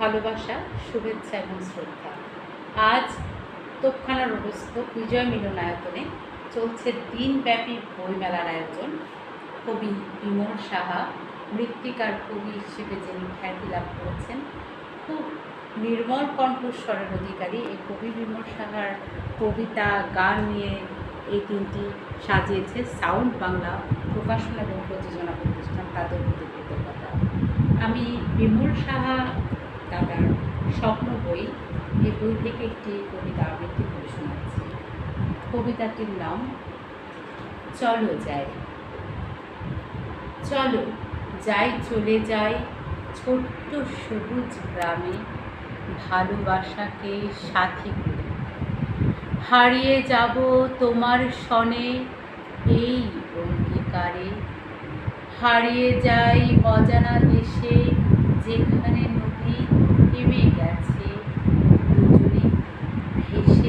ভালোবাসা, শুভেচ্ছা এবং শ্রদ্ধা। আজ তোপখানা রোডস্থ বিজয় মিলনায়তনে চলছে দিনব্যাপী বইমেলার আয়োজন। কবি বিমল সাহা, মৃত্তিকার কবি হিসেবে যিনি খ্যাতি লাভ করেছেন, খুব নির্মল কণ্ঠস্বরের অধিকারী এই কবি বিমল সাহার কবিতা, গান নিয়ে এই দিনটি সাজিয়েছে সাউন্ড বাংলা প্রকাশনা এবং প্রযোজনা প্রতিষ্ঠান তাদের প্রতি কৃতজ্ঞতা। আমি বিমল সাহা দাদার স্বপ্ন বই। এই বই থেকে একটি কবিতা আবৃত্তি করে শোনাচ্ছি। কবিতাটির নাম, চলো যাই। চলো যাই, চলে যাই ছোট্ট সবুজ গ্রামে। ভালোবাসাকে সাথী করে। হারিয়ে যাব তোমার সনে এই অঙ্গীকারে। হারিয়ে যাই অজানা দেশে